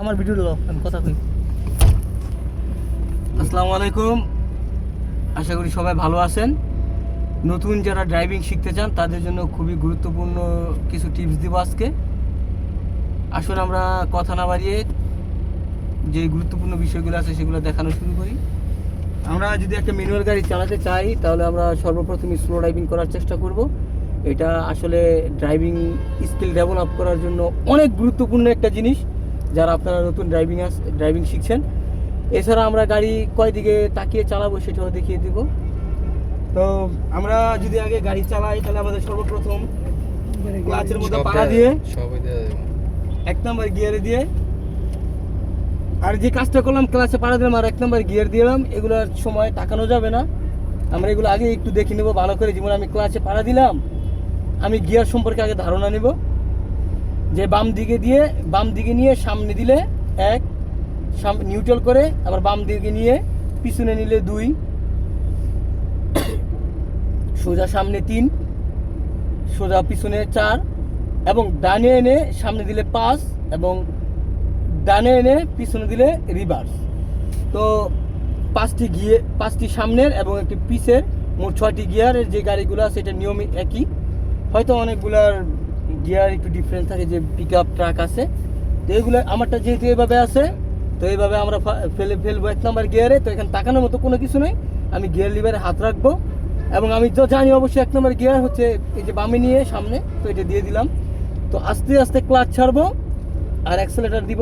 আমার ভিডিও দাও আমি কথা কই। আসসালামু আলাইকুম। আশা করি সবাই ভালো আছেন। নতুন যারা ড্রাইভিং শিখতে চান, তাদের জন্য খুবই গুরুত্বপূর্ণ কিছু টিপস দিব আজকে। আসুন আমরা কথা না বাড়িয়ে যে গুরুত্বপূর্ণ বিষয়গুলো আছে সেগুলো দেখানো শুরু করি। আমরা যদি একটা ম্যানুয়াল গাড়ি চালাতে চাই, তাহলে আমরা সর্বপ্রথম স্লো ড্রাইভিং করার চেষ্টা করব। এটা আসলে ড্রাইভিং স্কিল ডেভেলপ করার জন্য অনেক গুরুত্বপূর্ণ একটা জিনিস। যারা আপনারা নতুন ড্রাইভিং আস ড্রাইভিং শিখছেন। এছাড়া আমরা গাড়ি কয় দিকে তাকিয়ে চালাবো সেটাও দেখিয়ে দিব। তো আমরা যদি আগে গাড়ি চালাই তাহলে আমাদের সর্বপ্রথম ক্লাচের মধ্যে পাড়া দিয়ে এক নম্বর গিয়ারে দিয়ে আর যে কাজটা করলাম ক্লাসে পাড়া দিলাম আর এক নম্বর গিয়ার দিলাম এগুলোর সময় তাকানো যাবে না। আমরা এগুলো আগে একটু দেখে নেব ভালো করে। যেমন আমি ক্লাসে পাড়া দিলাম আমি গিয়ার সম্পর্কে আগে ধারণা নেব। যে বাম দিকে দিয়ে, বাম দিকে নিয়ে সামনে দিলে এক নিউট্রাল করে, আবার বাম দিকে নিয়ে পিছনে নিলে দুই, সোজা সামনে তিন, সোজা পিছনে চার, এবং ডানে এনে সামনে দিলে পাঁচ, এবং ডানে এনে পিছনে দিলে রিভার্স তো পাঁচটি গিয়ে, পাঁচটি সামনের এবং একটি পিসের মোট ছয়টি গিয়ারের যে গাড়িগুলো আছে, এটা নিয়মিত একই। হয়তো অনেকগুলার গিয়ার একটু ডিফারেন্স থাকে যে পিক আপ ট্রাক আছে। তো এগুলো আমারটা যেহেতু এইভাবে আছে, তো এইভাবে আমরা ফেলে ফেলব এক নম্বর গিয়ারে। তো এখানে তাকানোর মতো কোনো কিছু নেই। আমি গিয়ার লিভারে হাত রাখব। এবং আমি তো জানি অবশ্যই এক নম্বর গিয়ার হচ্ছে এই যে বামে নিয়ে সামনে, তো এটা দিয়ে দিলাম। তো আস্তে আস্তে ক্লাচ ছাড়বো আর অ্যাক্সেলেটার দিব।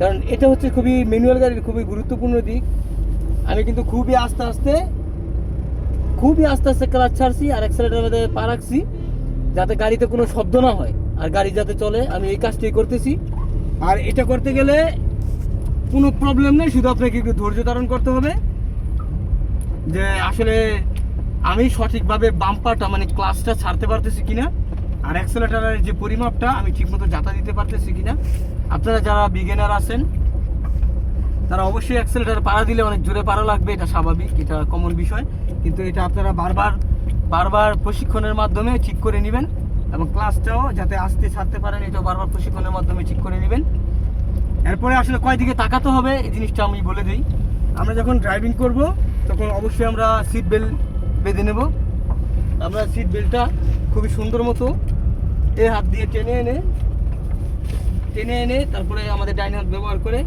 কারণ এটা হচ্ছে খুবই ম্যানুয়াল গাড়ির খুবই গুরুত্বপূর্ণ দিক। আমি কিন্তু খুবই আস্তে আস্তে, খুবই আস্তে আস্তে ক্লাচ ছাড়ছি আর অ্যাক্সেলেটার মধ্যে পা রাখছি। যাতে গাড়িতে কোনো শব্দ না হয়। আর গাড়ি যাতে চলে, আমি এই কাজটাই করতেছি। আর এটা করতে গেলে কোনো প্রবলেম নেই, শুধু আপনাকে একটু ধৈর্য ধারণ করতে হবে। যে আসলে আমি সঠিকভাবে বাম্পারটা মানে ক্লাসটা ছাড়তে পারতেছি কিনা, আর অ্যাক্সেলেটারের যে পরিমাপটা, আমি ঠিকমতো যাতা দিতে পারতেছি কিনা। আপনারা যারা বিগেনার আছেন, তারা অবশ্যই অ্যাক্সেলেটার পাড়া দিলে অনেক জোরে পাড়া লাগবে, এটা স্বাভাবিক, এটা কমন বিষয়। কিন্তু এটা আপনারা বারবার বারবার প্রশিক্ষণের মাধ্যমে ঠিক করে নেবেন এবং ক্লাসটাও যাতে আসতে ছাড়তে পারেন, এটাও বারবার প্রশিক্ষণের মাধ্যমে ঠিক করে নেবেন। এরপরে আসলে কয় দিকে তাকাতে হবে, এই জিনিসটা আমি বলে দিই। আমরা যখন ড্রাইভিং করব, তখন অবশ্যই আমরা সিট বেল্ট বেঁধে নেব। আমরা সিট বেল্টটা খুবই সুন্দর মতো এ হাত দিয়ে টেনে এনে টেনে এনে তারপরে আমাদের ডাইন হাত ব্যবহার করে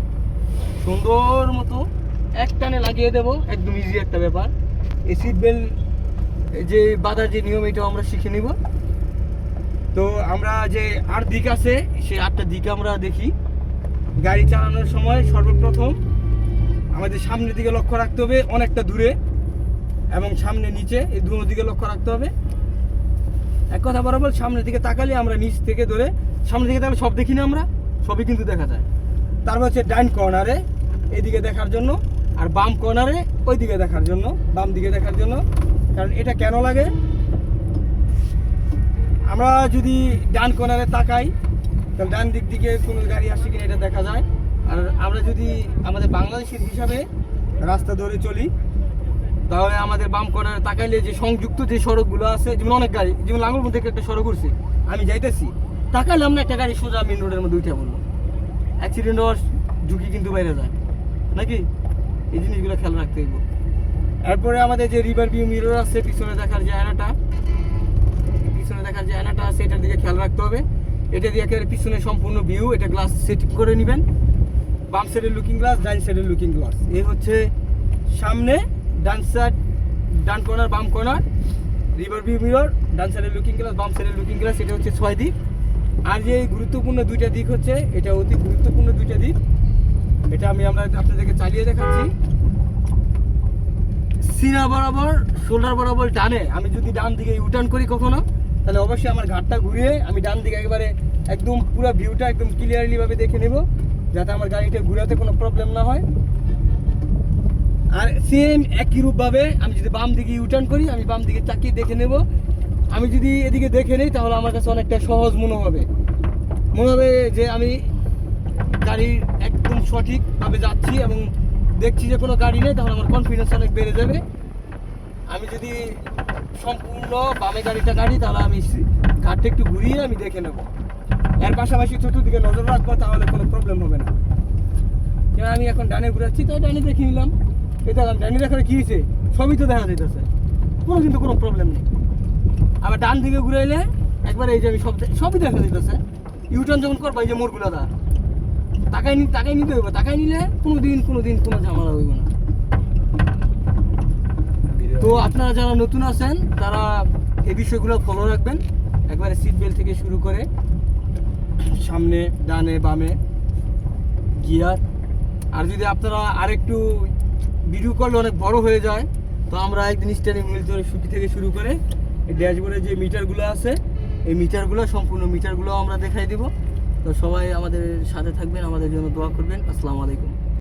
সুন্দর মতো এক টানে লাগিয়ে দেবো। একদম ইজি একটা ব্যাপার। এই সিট বেল্ট যে বাঁধার যে নিয়ম, এটাও আমরা শিখে নিব। তো আমরা যে আট দিক আছে, সেই আটটা দিক আমরা দেখি। গাড়ি চালানোর সময় সর্বপ্রথম আমাদের সামনের দিকে লক্ষ্য রাখতে হবে অনেকটা দূরে এবং সামনে নিচে, এই দুটো দিকে লক্ষ্য রাখতে হবে। এক কথা বরাবর সামনের দিকে তাকালে আমরা নিচ থেকে ধরে, সামনের দিকে তাহলে সব দেখি না আমরা, সবই কিন্তু দেখা যায়। তারপর হচ্ছে ডাইন কর্নারে এইদিকে দেখার জন্য, আর বাম কর্নারে ওই দিকে দেখার জন্য, বাম দিকে দেখার জন্য। কারণ এটা কেন লাগে? আমরা যদি ডান কর্নারে তাকাই, তাহলে ডান দিক দিকে কোনো গাড়ি আসছে কিনা এটা দেখা যায়। আর আমরা যদি আমাদের বাংলাদেশের হিসাবে রাস্তা ধরে চলি, তাহলে আমাদের বাম কর্নারে তাকাইলে যে সংযুক্ত যে সড়কগুলো আছে, যেমন অনেক গাড়ি, যেমন লাঙ্গলপুর থেকে একটা সড়ক উঠছে, আমি যাইতেছি, তাকাইলে আমরা একটা গাড়ি সোজা মেন রোডের মধ্যে উঠে বলব অ্যাক্সিডেন্ট হওয়ার ঝুঁকি কিন্তু বাইরে যায়। নাকি? এই জিনিসগুলো খেয়াল রাখতে হইব। এরপরে আমাদের যে রিভার ভিউ মিরর আছে, পিছনে দেখার যে আয়নাটা, পিছনে দেখার যে আয়নাটা আছে এটার দিকে খেয়াল রাখতে হবে। এটা দিয়ে একেবারে পিছনে সম্পূর্ণ ভিউ এটা গ্লাস সেট করে নেবেন। বাম সাইডের লুকিং গ্লাস ডান সাইডের লুকিং গ্লাস এই হচ্ছে সামনে ডান সাইড ডান কর্নার বাম কর্নার রিভার ভিউ মিরর ডান সাইডের লুকিং গ্লাস বাম সাইডের লুকিং গ্লাস এটা হচ্ছে ছয় দিক। আর যে গুরুত্বপূর্ণ দুইটা দিক হচ্ছে, এটা অতি গুরুত্বপূর্ণ দুইটা দিক। এটা আমি আমরা আপনাদেরকে চালিয়ে দেখাচ্ছি। সিনা বরাবর, শোল্ডার বরাবর ডানে আমি যদি ডান দিকে ইউটার্ন করি কখনো, তাহলে অবশ্যই আমার ঘাটটা ঘুরিয়ে আমি ডান দিকে একেবারে একদম পুরো ভিউটা একদম ক্লিয়ারলি ভাবে দেখে নেব, যাতে আমার গাড়িটা ঘুরাতে কোনো প্রবলেম না হয়। আর সেম একই রূপভাবে আমি যদি বাম দিকে ইউটার্ন করি, আমি বাম দিকে চাকিয়ে দেখে নেব। আমি যদি এদিকে দেখে নেই, তাহলে আমার কাছে অনেকটা সহজ মনে হবে। মনে হবে যে আমি গাড়ির একদম সঠিকভাবে যাচ্ছি এবং দেখছি যে কোনো গাড়ি নেই, তাহলে আমার কনফিডেন্স অনেক বেড়ে যাবে। আমি যদি সম্পূর্ণ বামে গাড়িটা গাড়ি, তাহলে আমি ঘাটটা একটু ঘুরিয়ে আমি দেখে নেব। এর পাশাপাশি চতুর্দিকে নজর রাখব, তাহলে কোনো প্রবলেম হবে না। যেমন আমি এখন ডানে ঘুরাচ্ছি তো ডানে দেখে নিলাম। দেখলাম, ডানে দেখার কি হয়েছে? সবই তো দেখা যাইতেছে। কোনো কিন্তু কোনো প্রবলেম নেই। আবার ডান দিকে ঘুরাইলে, একবার এই যে আমি সব সবই দেখা যাইতেছে। ইউটার্ন যখন করবা, এই যে মোড়গুলো দা টাকাই নি টাকাই নিতে হইব। টাকাই নিলে কোনো দিন কোনো দিন কোনো ঝামেলা হইব না। তো আপনারা যারা নতুন আছেন, তারা এই বিষয়গুলো ফলো রাখবেন। একবারে সিট বেল্ট থেকে শুরু করে সামনে, ডানে, বামে গিয়ার আর যদি আপনারা আরেকটু ভিডিও করলে অনেক বড় হয়ে যায়, তো আমরা একদিন স্টারে মিলতে সুখী থেকে শুরু করে এই ড্যাশবোর্ডে যে মিটারগুলো আছে, এই মিটারগুলো সম্পূর্ণ মিটারগুলো আমরা দেখাই দিব। তো সবাই আমাদের সাথে থাকবেন আমাদের জন্য দোয়া করবেন। আসসালামু আলাইকুম।